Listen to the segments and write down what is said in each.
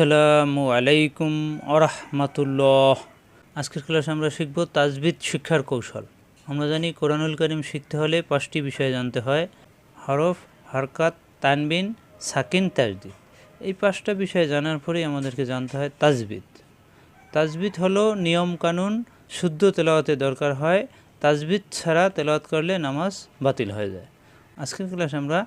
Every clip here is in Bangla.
আসসালামু আলাইকুম আরহামাতুল্লাহ আজকের ক্লাসে আমরা শিখব তাজবিদ শিক্ষার কৌশল। আমরা জানি কোরআনুল করিম শিখতে হলে পাঁচটি বিষয় জানতে হয়। হরফ, হরকাত, তানবিন, সাকিন, তাজদিদ। এই পাঁচটা বিষয় জানার পরেই আমাদেরকে জানতে হয় তাজবিদ। তাজবিদ হলো নিয়ম কানুন, শুদ্ধ তেলাওয়াতে দরকার হয়। তাজবিদ ছাড়া তেলাওয়াত করলে নামাজ বাতিল হয়ে যায়। আজকের ক্লাসে আমরা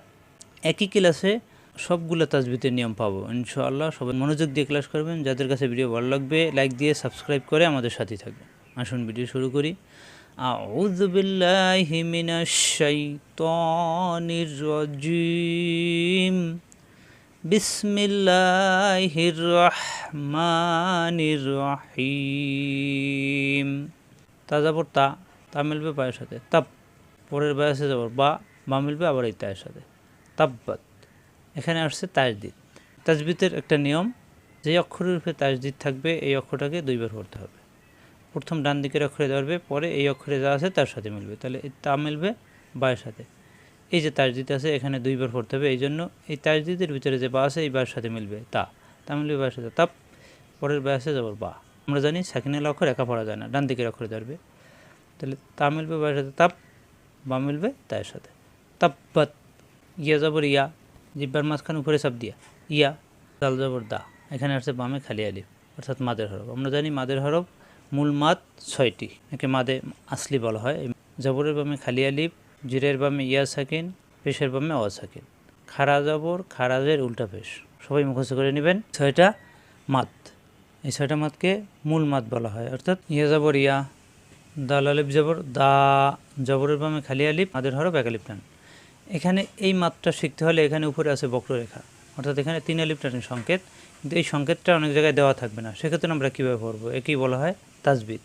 একই ক্লাসে সবগুলো তাজবিদের নিয়ম পাবো, ইনশাআল্লাহ। সবাই মনোযোগ দিয়ে ক্লাস করবেন। যাদের কাছে ভিডিও ভালো লাগবে লাইক দিয়ে সাবস্ক্রাইব করে আমাদের সাথে থাকবেন। আসুন ভিডিও শুরু করি। রহমানির রহিম। তা তা মিলবে পায়ের সাথে। তাপ, পরের বায়াসে যাবর বা বা মিলবে আবার এই তায়ের সাথে। তাব্বাত। এখানে আসছে তাজদিদ। তাজবিদের একটা নিয়ম যে অক্ষরের উপরে তাজদিদ থাকবে, এই অক্ষরটাকে দুইবার পড়তে হবে। প্রথম ডান দিকের অক্ষরে ধরবে, পরে এই অক্ষরে যা আছে তার সাথে মিলবে। তাহলে তা মিলবে বায়ের সাথে। এই যে তাজদিদ আছে, এখানে দুইবার পড়তে হবে। এই জন্য এই তাজদিদের ভিতরে যে বা আছে, এই বায়ের সাথে মিলবে তা। তা মিলবে বায়ের সাথে। তাপ, পরের বায়াসে যাবর বা। আমরা জানি সাকিনের অক্ষর একা পড়া যায় না, ডান দিকের অক্ষরে ধরবে। তাহলে তা মিলবে বায়ের সাথে, তাপ, বা মিলবে তায়ের সাথে। তাপ তাপ্পাত ইয়া যাবর ইয়া। জিব্বার মাঝখানে উপরে চাপ দিয়া, ইয়া, জাল জবর দা, এখানে আসছে বামে খালি আলিফ, অর্থাৎ মাদের হরফ। আমরা জানি মাদের হরফ মূল মাদ ছয়টি, একে মাদে আসলি বলা হয়। জবরের বামে খালি আলিফ, জিরের বামে ইয়া সাকিন, পেশের বামে অ সাকিন। খারা জবর খারাজের উল্টা পেশ। সবাই মুখস্থ করে নেবেন, ছয়টা মাত এই ছয়টা মাদকে মূল মাদ বলা হয়, অর্থাৎ ইয়া জবর ইয়া, দাল আলিফ জবর, দা, জবরের বামে খালি আলিফ, মাদের হরফ এক আলিফ এখানে এই মাত্রা শিখতে হলে এখানে উপরে আছে বক্ররেখা। অর্থাৎ এখানে তিন আলিফ সংকেত, কিন্তু এই সংকেতটা অনেক জায়গায় দেওয়া থাকবে না। সেক্ষেত্রে আমরা কীভাবে পড়ব? একেই বলা হয় তাজবিদ।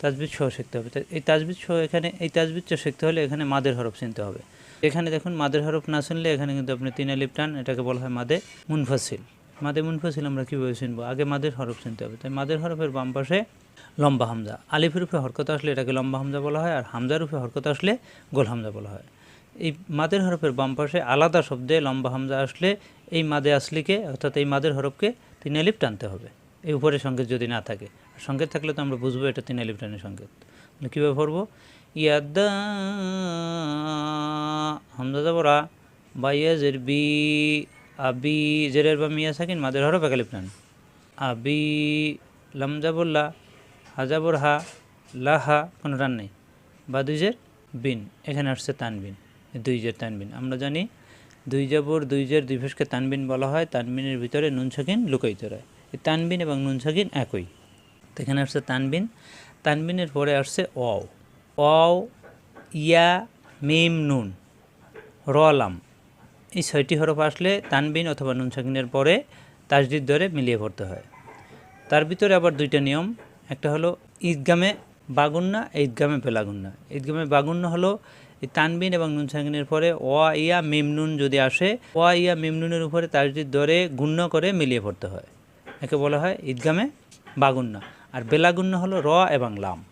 তাজবিদ সহ শিখতে হবে। এই তাজবিদ সহ এখানে, এই তাজবিদটা শিখতে হলে এখানে মাদের হরফ চিনতে হবে। এখানে দেখুন, মাদের হরফ না শুনলে এখানে কিন্তু আপনি তিন আলিফ টান এটাকে বলা হয় মাদে মুনফাসিল। মাদে মুনফাসিল আমরা কীভাবে চিনবো? আগে মাদের হরফ চিনতে হবে। তাই মাদের হরফের বাম পাশে লম্বা হামজা। আলিফের রূপে হরকত আসলে এটাকে লম্বা হামজা বলা হয়, আর হামজার রূপে হরকত আসলে গোল হামজা বলা হয়। এই মাদের হরফের বাম পাশে আলাদা শব্দে লম্বা হামজা আসলে এই মাদে আসলিকে, অর্থাৎ এই মাদের হরফকে তিন আলিফ টানতে হবে। এই উপরে সংকেত যদি না থাকে। আর সংকেত থাকলে তো আমরা বুঝব এটা তিন আলিফ টানের সংকেত। তাহলে কীভাবে পড়ব? ইয়াদা হামজা যাবরা বা ইয়াজের বি আবি জেরের বা মিয়া সাকিন মাদের হরফ এক আলিফ টান। আবি লামজাবুল্লা হাজাবর হা লাহা কোনো রান নেই। বা বিন, এখানে আসছে তানবিন। দুই জের তানবিন। আমরা জানি দুই জাবর, দুই জের তানবিন বলা হয়, তানবিনের ভিতরে নুন সাকিন লুকাইতে রয়। এই তানবিন এবং নুন সাকিন একই। এখানে আসছে তানবিন। তানবিনের পরে আসছে অও অও ইয়া, মিম, নুন রলাম এই ছয়টি হরফ আসলে তানবিন অথবা নুন সাকিনের পরে তাজদিদ ধরে মিলিয়ে পড়তে হয়। তার ভিতরে আবার দুইটা নিয়ম। একটা হলো ঈদগামে বাগুন্না, ঈদগামে পেলাগুন্না ঈদগামে বাগুন্না হলো তানবিন এবং নুন সাকিনের পরে ওয়া ইয়া মেমনুন যদি আসে, ওয়া ইয়া মেমনুনের উপরে তাজদিদ ধরে গুণ্য করে মিলিয়ে পড়তে হয়। একে বলা হয় ঈদগামে বাগুন্না। আর বেলাগুন্ন হলো র এবং লাম।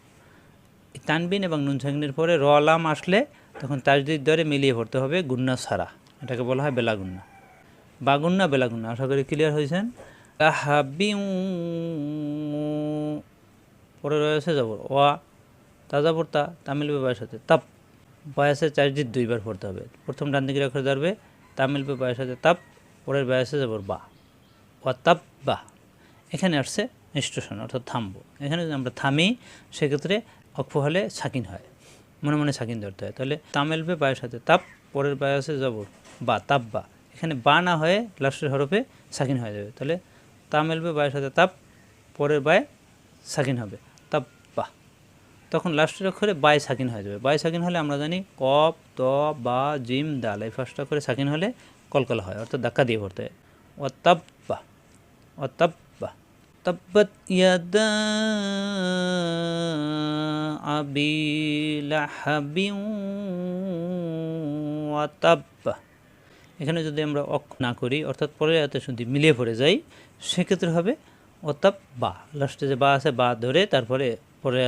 তানবিন এবং নুন সাকিনের পরে র, লাম আসলে তখন তাজদিদ দরে মিলিয়ে পড়তে হবে গুন্না ছাড়া। এটাকে বলা হয় বেলাগুন্না। বাগুন্না, বেলাগুন্না। আশা করি ক্লিয়ার হয়েছেন? পরে রয়েছে যাবর। ওয়া, তাজা পড়তা তামিল বেবায়ের সাথে। তাপ। বয়াসে চার্জিত দুইবার পড়তে হবে। প্রথম ডান দিকের অক্ষরে ধরবে তামিল বেবায়ের সাথে তাপ, পরের বয়াসে যাবর বা। ওয়া তাপ, বা। এখানে আসছে স্টেশন অর্থাৎ থামবো। এখানে যদি আমরা থামি, সেক্ষেত্রে অক্ষ হলে সাকিন হয়। মনে মনে সাকিন ধরতে হয়। তাহলে তামেলবে বায়ের সাথে তাপ, পরের বায়াসে যাবর বা, তাপ, বা। এখানে বা না হয়ে লাস্টের হরফে সাকিন হয়ে যাবে। তাহলে তামেলবে বায়ের সাথে তাপ, পরের বায়ে সাকিন হবে। তাপ তখন লাস্টের অক্ষরে বাই সাকিন হয়ে যাবে। বাই সাকিন হলে আমরা জানি কপ ত, বা, জিম দাল এই ফার্স্ট অক্ষরে সাকিন হলে কলকলা হয়, অর্থাৎ ধাক্কা দিয়ে পড়তে হয়। অতাব্বা অতাব্বা তাব্বাত ইয়াদা আবি ওয়াতাব্বা এখানে যদি আমরা অক না করি, অর্থাৎ পরে হাতে শুধু মিলিয়ে পড়ে যাই, সেক্ষেত্রে হবে অতাপ বা লাস্টে যে বা আছে, বা ধরে তারপরে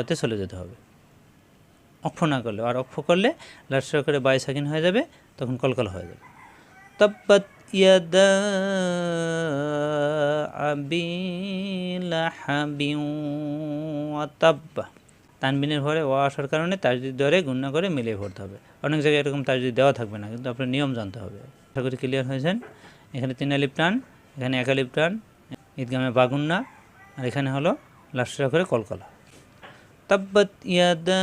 হাতে চলে যেতে হবে। অক্ষ না করলে, আর অক্ষ করলে লাস্টের করে বাই সাকিন হয়ে যাবে, তখন কলকল হয়ে যাবে। তাব্বাত ইয়াদা তানবিনের ভরে ও আসার কারণে তাজদিদ ধরে গুণনা করে মিলিয়ে ভরতে হবে। অনেক জায়গায় এরকম তাজদিদ দেওয়া থাকবে না, কিন্তু আপনার নিয়ম জানতে হবে। আশা করি ক্লিয়ার হয়েছেন। এখানে তিন আলিপ টান, এখানে এক আলিপ টান, ঈদগামে বাগুন্না, আর এখানে হলো লাস্ট করে কলকলা। ইয়াদা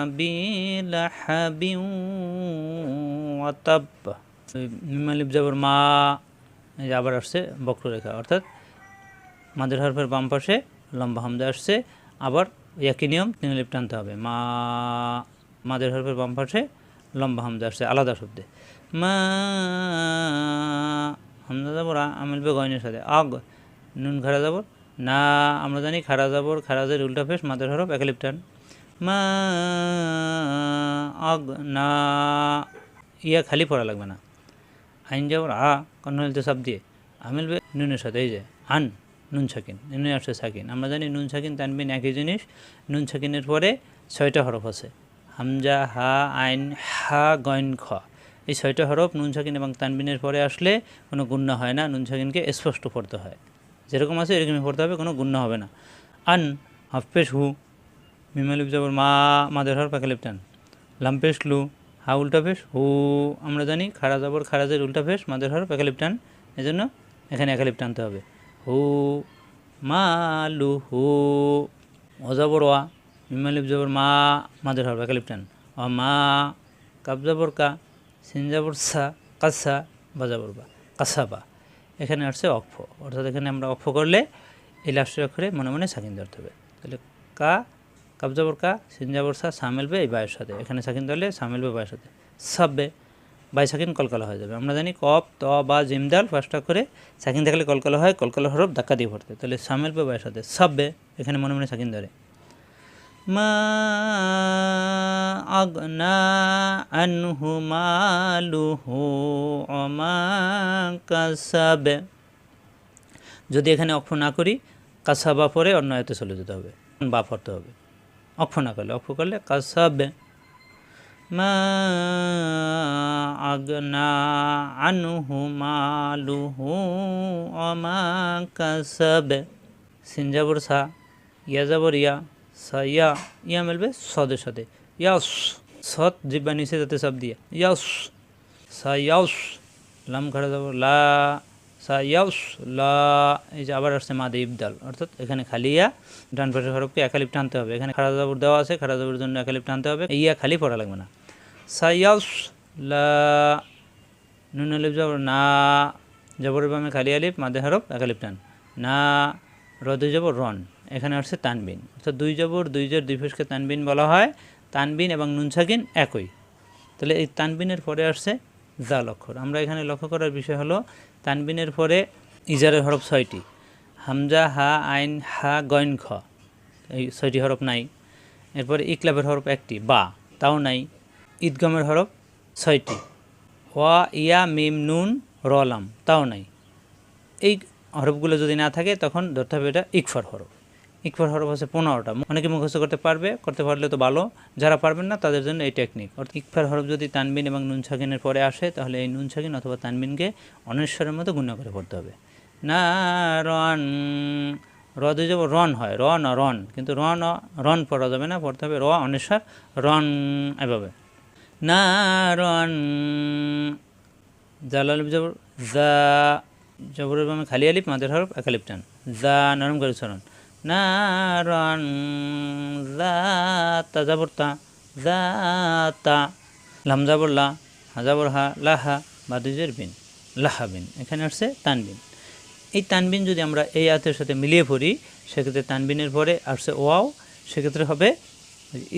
আবি লাহাবি ওয়া তাব্বা মিমালিপ যাবর মা আবার আসছে বক্ররেখা, অর্থাৎ মাদের হরফের বাম পাশে লম্বা হামজা আসছে, আবার একই নিয়ম তিন লিপ টানতে হবে। মা মাদের হরফের বাম পাশে লম্বা হামজা আসছে, আলাদা শব্দে। মা, হামজা যাবর আমিলবে গয়নের সাথে। আগ, নুন ঘাড়া যাবর না, আমরা জানি খাড়া যাবর খাড়াজের উল্টা ফেস, মাদের হরফ এক লিপ টান মা আগ না, ইয়া খালি পড়া লাগবে না। আইন যাবর, আ কর্ণলিত সাপ দিয়ে। আমিলবে নুনের সাথে, এই যে, আন, নুন ছাকিন, নুনে আসছে সাকিন আমরা জানি নুন সাকিন তানবিন একই জিনিস। নুন ছাকিনের পরে ছয়টা হরফ আছে। হামজা, হা, আইন, হা, গয়ন, খ। এই ছয়টা হরফ নুন সাকিন এবং তানবিনের পরে আসলে কোনো গুণ্য হয় না। নুন ছাকিনকে স্পষ্ট পড়তে হয়। যেরকম আছে এরকমই পড়তে হবে, কোনো গুণ্য হবে না। আন হাফপেশ হু মিমালিপ যাবর মা, মাদের হর টান লাম্পেশ লু, হা উল্টা ফেস হু, আমরা জানি খাড়া যাবর খারাজের উল্টা ফেস মাদের হর টান এজন্য এখানে একা একালিপ টানতে হবে। হু, মা লু, হু অজাবর ওয়া মিমালিপ যাবর মা, মাদের হর একালিপ টান অ মা, কাপ যাবর কা, সিন যাবর সা, কাসা, বা যাবর বা কাসাবা এখানে আসছে অক্ষ। অর্থাৎ এখানে আমরা অক্ষ করলে এই লাস্টের অক্ষরে মনে মনে সাকিন ধরতে হবে। তাহলে কা কাবজাবর কা সিনজাবর সা সামেলবে এই বায়ের সাথে। এখানে সাকিন ধরলে সামেলবে বায়ের সাথে। সাববে, বাই সাকিন কলকলা হয়ে যাবে। আমরা জানি কপ, ত, বা জিমদাল ফার্স্টটা করে সাকিন থাকলে কলকলা হয়, কলকলা হরফ ধাক্কা দিয়ে পড়তে। তাহলে সামেলবে বায়ের সাথে। সাববে, এখানে মনে মনে সাকিন ধরে। মা আগনা আনহু মালুহু অমা কাসাবে। যদি এখানে অক্ষ না করি, কাসাবা পরে অন্য আয়তে চলে যেতে হবে। বা পড়তে হবে। অক্ষ না করলে অক্ষ করলে কাসাবে। মা আগনা আনহু মালুহু অমা কাসাবে। সিনজাবর সা, ইয়া যাবর ইয়া। সা ইয়া মিলবে সদের সাথে ইয়াস সৎ জিব্বা নিচে যাতে সব দিয়ে ইয়াস সা ইয়াস লাম খাড়া যাব লা সা ইয়াস লা এই যে আবার আসছে মাদে ইবদাল অর্থাৎ এখানে খালি ইয়া ডান পাশের হরফকে একালিপ টানতে হবে এখানে খাড়া জাবর দেওয়া আছে খাড়া জাবরের জন্য একালিপ টানতে হবে ইয়া খালি পড়া লাগবে না সা ইয়াস লা নুন আলিফ যাবর না জবরের বামে খালি আলিপ মাদে হরফ একালিপ টান না রদে জবর রন এখানে আসছে তানবিন। অর্থাৎ দুই জবর, দুই জের দুই ফেসকে তানবিন বলা হয়। তানবিন এবং নুন সাকিন একই। তাহলে এই তানবিনের পরে আসছে জাল অক্ষর আমরা এখানে লক্ষ্য করার বিষয় হলো, তানবিনের পরে ইজারের হরফ ছয়টি। হামজা, হা, আইন, হা, গয়ন, খ। এই ছয়টি হরফ নাই। এরপরে ইকলাবের হরফ একটি, বা। তাও নাই। ঈদগমের হরফ ছয়টি। ওয়া, ইয়া, মিম, নুন রলাম তাও নাই। এই হরফগুলো যদি না থাকে, তখন ধরতে হবে এটা ইকফার হরফ। ইকফার হরফ আছে পনেরোটা। অনেকে মুখস্থ করতে পারবে, করতে পারলে তো ভালো। যারা পারবেন না, তাদের জন্য এই টেকনিক অর্থাৎ ইকফার হরফ যদি তানবিন এবং নুন ছাকিনের পরে আসে, তাহলে এই নুন ছাকিন অথবা তানবিনকে অনেশ্বরের মতো গুণ করে পড়তে হবে। না, রন, রদে যাব, রন হয়। রন রন। কিন্তু রন রন পড়া যাবে না, পড়তে হবে র, অনেশ্বর, রন এভাবে। না, রন, জালাল জা জবরের বামে খালি আলিফ, মাদের হরফ একালিপ টান। যা নরম করে চরণ নারন জাতা যাবর তা জাতা লাম যাবর লা, হা যাবর হা লাহা বা দুজের বিন লাহা বিন। এখানে আসছে তানবিন। এই তানবিন যদি আমরা এই আতের সাথে মিলিয়ে পড়ি, সেক্ষেত্রে তানবিনের পরে আসছে ওয়াও, সেক্ষেত্রে হবে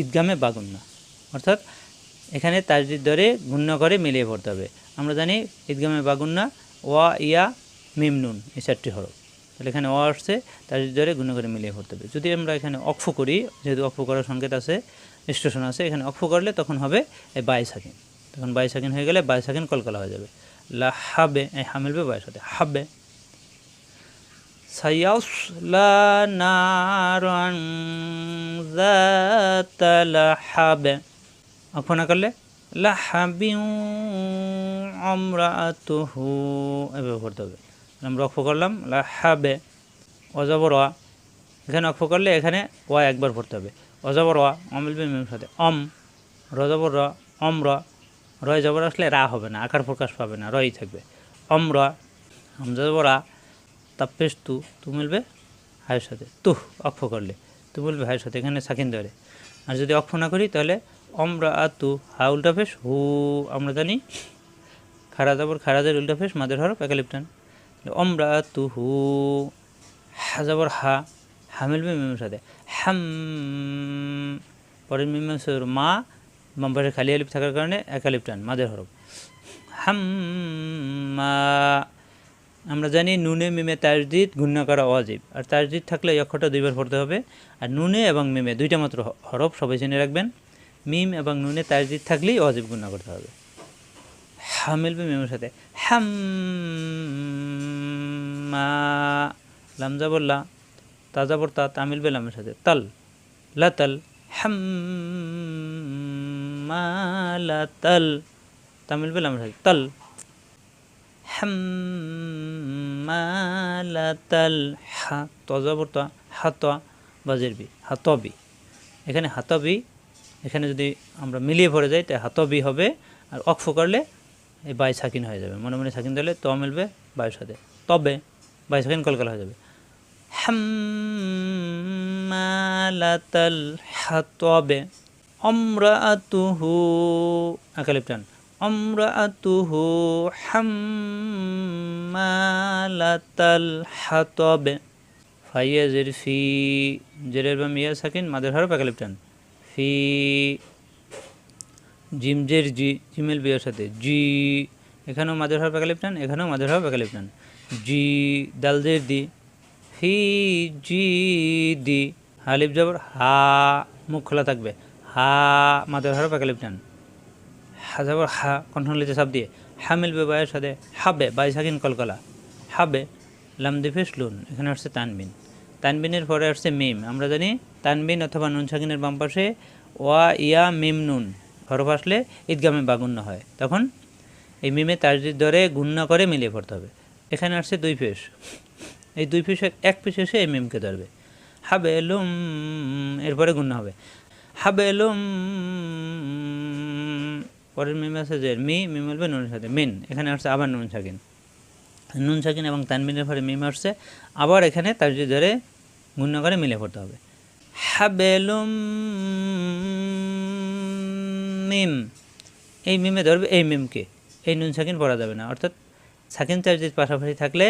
ঈদগামে বাগুন্না। অর্থাৎ এখানে তাজদিদ ধরে গুণ্য করে মিলিয়ে পড়তে হবে। আমরা জানি ঈদগামে বাগুন্না, ওয়া, ইয়া মিমনুন, এই চারটি হরফ। তাহলে এখানে অ আসছে, তার ধরে গুণ করে মিলিয়ে পড়তে হবে। যদি আমরা এখানে অক্ষ করি, যেহেতু অক্ষ করার সংকেত আছে, স্টেশন আছে, এখানে অক্ষ করলে তখন হবে এই বাই সাকিন। তখন বাই সাকিন হয়ে গেলে বাই সাকিন কলকলা হয়ে যাবে। লা হাবে এই হামিলবে বায়ের সাথে। হাবে। লাহাবে অক্ষ না করলে? লাহাবি অমরাতুহু এভাবে পড়তে হবে। আমরা অক্ষ করলাম হাবে, অজবর অ। এখানে অক্ষ করলে এখানে ওয়া একবার পড়তে হবে। অজবর অ অমিলবে মিমের সাথে। অম, রজবর র অম র। রয় জবর আসলে রা হবে না, আকার প্রকাশ পাবে না রই থাকবে। অম র হামজাবরা তাপ্পেশ তু তু মিলবে হায়ের সাথে। তুহ, অক্ষ করলে। তু মিলবে হায়ের সাথে, এখানে সাকিন ধরে। আর যদি অক্ষ না করি, তাহলে অমরা তু, হা, উল্টা ফেস, হু, আমরা জানি খারা যাবর খারাজের উল্টা ফেস, মাদের হরফ, একালিপটান। অমরা আ তু হু হা যাবর হা হা মিমের সাথে। হাম, পরের মিমের মা বাম্পারের খালি আলিপ থাকার কারণে একালিপটান মাদের হরফ। হাম্মা আমরা জানি নুনে মিমে তাজদিদ গুণ্য করা অজীব। আর তাজদিদ থাকলে অক্ষরটা দুইবার পড়তে হবে। আর নুনে এবং মিমে দুইটা মাত্র হরফ সবাই জেনে রাখবেন। মিম এবং নুনে তাজদিদ থাকলেই অজীব গুণ্য করতে হবে। হা মিলবে মিমের সাথে। হাম্মা লামজা বললা তাজা পড়তা তা মিলবে লামের সাথে। তাল লাতাল হাম্মা লাতাল তা মিলবে লামের সাথে। তাল হাম্মালাতাল হা তজাবর্তা হাতা বাজেরবি হাতবি এখানে হাতবি এখানে যদি আমরা মিলিয়ে পড়ে যাই তাই হাতবি হবে, আর অক্ষ করলে এই বাই সাকিন হয়ে যাবে। মনে মনে সাকিন দিলে ত মিলবে বায়ুর সাথে। তবে বাই সাকিন কলকাল হয়ে যাবে। হাম্মালাতাল হাতবে অমরাতুহু আকালিপ্টান অমরাতুহু হাম্মালাতাল হাতবে। ফাইয়া জের ফি, জেরের বা মিয়া সাকিন, মাদের হরফ, একালিপ্টান। ফি জিম জের জি, জিমেল বিয়ের সাথে। জি, এখানেও মাদের হরফ একালিপ্টান এখানেও মাদের হরফ একালিপ্টান জি, দাল জের দি, ফি, জি, দি, হালিফ জবর, হা, মুখ খোলা থাকবে। হা মাদের হরফ একালিপ্টান হা জবর, হা কণ্ঠলিতে সাপ দিয়ে। হা মিলবে বায়ের সাথে হাবে বাই সাকিন কলকলা হাবে লাম দিফেস লুন, এখানে আসছে তানবিন। তানবিনের পরে আসছে মিম। আমরা জানি তানবিন অথবা নুন সাকিনের বাম পাশে ওয়া ইয়া মিম নুন। হরফ আসলে ঈদগামে বাগুন্য হয়। তখন এই মিমে তাজদির দরে গুণ্য করে মিলিয়ে পড়তে হবে। এখানে আসছে দুই পেশ। এই দুই পেশের এক পেশ এসে এই মিমকে ধরবে। হাবেলুম, এরপরে গুণ্য হবে। হাবেলুম, পরের মিম আছে যে মি, মিম বলবে নুন সাথে মিন, এখানে আসছে আবার নুন সাকিন। নুন সাকিন এবং তানমিনের পরে মিম আসছে। আবার এখানে যদি ধরে গুণ্য করে মিলে পড়তে হবে। হাবেলুম মিম এই মিমে ধরবে, এই মিমকে। এই নুন সাকিন পড়া যাবে না। অর্থাৎ সাকিন তাজদিদ পাশাপাশি থাকলে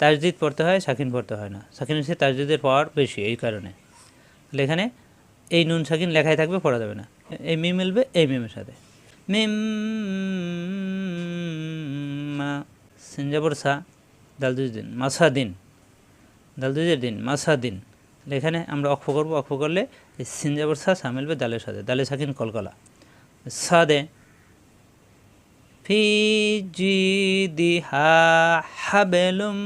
তাজদিদ পড়তে হয়, সাকিন পড়তে হয় না। সাকিন হচ্ছে তাজদিদের পাওয়ার বেশি এই কারণে। এখানে এই নুন সাকিন লেখাই থাকবে, পড়া যাবে না। এই মিম মিলবে এই মিমের সাথে। মিম মা সিনজাবর সা দালদুজ দিন মাসা দিন দালদুজের দিন মাসা দিন এখানে আমরা অক্ষ করব, অক্ষ করলে সিনজাবর সা সা মিলবে দালের সাথে। দালে সাকিন কলকলা। সাদে। ফি জিদিহা হাবেলুম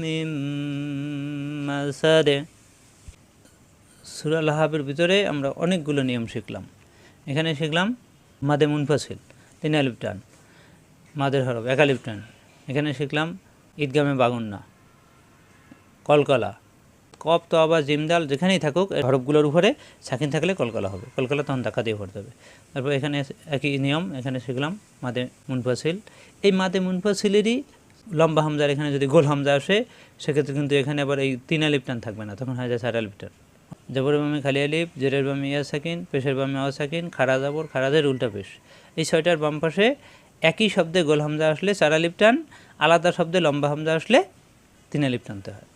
মিম মাসাদে। সুরা লাহাবের ভিতরে আমরা অনেকগুলো নিয়ম শিখলাম। এখানে শিখলাম মাদে মুনফাসিল, তিন আলিফ টান, মাদের হরফ, এক এখানে শিখলাম ঈদগামে বাগুন্না, কলকলা কপ তো আবার জিমদাল যেখানেই থাকুক হরফগুলোর উপরে সাকিন থাকলে কলকলা হবে। কলকলা তখন ধাক্কা দিয়ে পড়তে হবে তারপর এখানে একই নিয়ম, এখানে শিখলাম, মাদে মুনফাসিল। এই মাদে মুনফাসিলেরই লম্বা হামজার এখানে যদি গোল হামজা আসে, সেক্ষেত্রে কিন্তু এখানে আবার এই তিন আলিফ টান থাকবে না, তখন হয়ে যায় চার আলিফ টান। জবরের বামে খালি আলিফ, জেরের বামে ইয়া সাকিন, পেশের বামে আওয়া সাকিন খারা জাবর খারাজের উল্টা পেশ। এই ছয়টার বাম পাশে একই শব্দে গোল হামজা আসলে চার আলিফ টান, আলাদা শব্দে লম্বা হামজা আসলে তিন আলিফ টানতে হয়।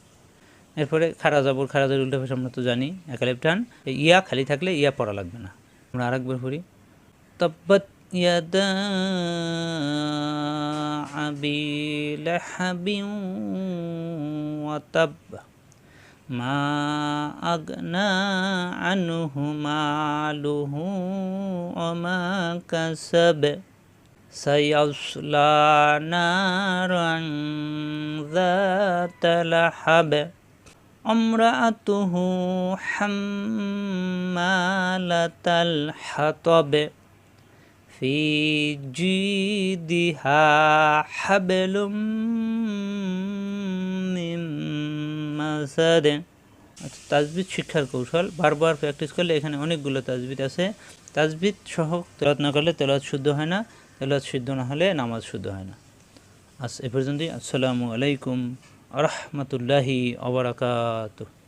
এরপরে খারা জাবর খারাজের উল্টা পেশ আমরা তো জানি এক আলিফ টান এই ইয়া খালি থাকলে ইয়া পড়া লাগবে না আমরা আরেকবার পড়ি তব্বত ইয়াদা আবি লাহাবিন ওয়া তাব্বা ما أغنى عنه ماله وما كسب سيصلى نارا ذات لهب অমরাতুহু হাম্মালাতাল হাতবে ফি জিদিহা হাবলুম মিন মাসাদ আচ্ছা তাজবিদ শিক্ষার কৌশল, বারবার প্র্যাকটিস করলে এখানে অনেকগুলো তাজবিদ আছে। তাজবিদ সহ তেলত না করলে তেলত শুদ্ধ হয় না তেলত শুদ্ধ না হলে নামাজ শুদ্ধ হয় না। আজ এ পর্যন্তই। আসসালামু আলাইকুম। রহমতুল্লাহি আবরাকাতুহ